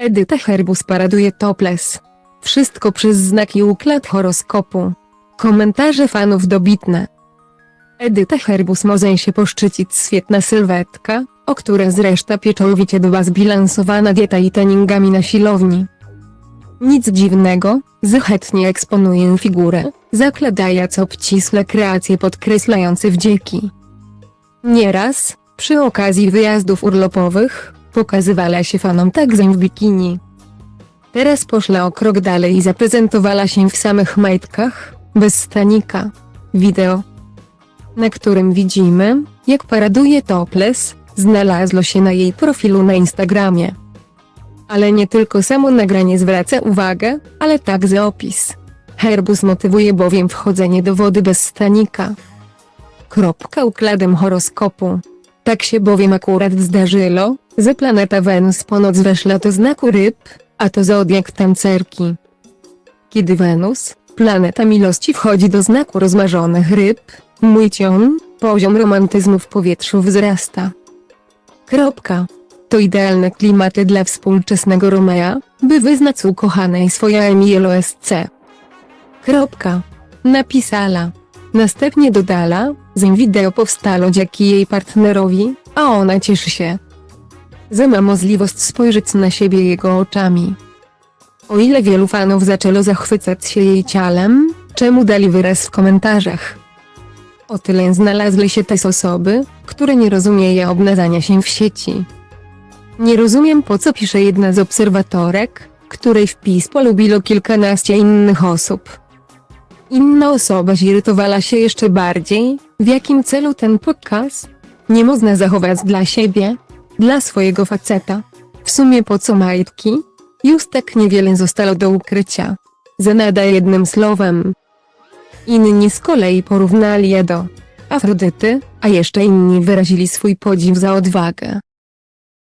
Edyta Herbus paraduje topless. Wszystko przez znaki układ horoskopu. Komentarze fanów dobitne. Edyta Herbus może się poszczycić świetna sylwetka, o które zresztą pieczołowicie dba zbilansowana dieta i treningami na siłowni. Nic dziwnego, że chętnie eksponuje figurę, zakładając obcisłe kreacje podkreślające wdzieki. Nieraz, przy okazji wyjazdów urlopowych, pokazywała się fanom także w bikini. Teraz poszła o krok dalej i zaprezentowała się w samych majtkach, bez stanika. Wideo, na którym widzimy, jak paraduje topless, znalazło się na jej profilu na Instagramie. Ale nie tylko samo nagranie zwraca uwagę, ale także opis. Herbus motywuje bowiem wchodzenie do wody bez stanika. Kropka układem horoskopu. Tak się bowiem akurat zdarzyło, że planeta Wenus ponoć weszła do znaku ryb, a to zodiak tancerki. Kiedy Wenus, planeta miłości wchodzi do znaku rozmarzonych ryb, mój cion, poziom romantyzmu w powietrzu wzrasta. Kropka. To idealne klimaty dla współczesnego Romea, by wyznać ukochanej swoja Emielo SC. Kropka. Napisała. Następnie dodała, że wideo powstało dzięki jej partnerowi, a ona cieszy się, że ma możliwość spojrzeć na siebie jego oczami. O ile wielu fanów zaczęło zachwycać się jej ciałem, czemu dali wyraz w komentarzach. O tyle znalazły się też osoby, które nie rozumieją obnażania się w sieci. Nie rozumiem po co pisze jedna z obserwatorek, której wpis polubiło kilkanaście innych osób. Inna osoba zirytowała się jeszcze bardziej, w jakim celu ten pokaz? Nie można zachować dla siebie, dla swojego faceta. W sumie po co majtki? Już tak niewiele zostało do ukrycia. Zanada jednym słowem. Inni z kolei porównali je do Afrodyty, a jeszcze inni wyrazili swój podziw za odwagę,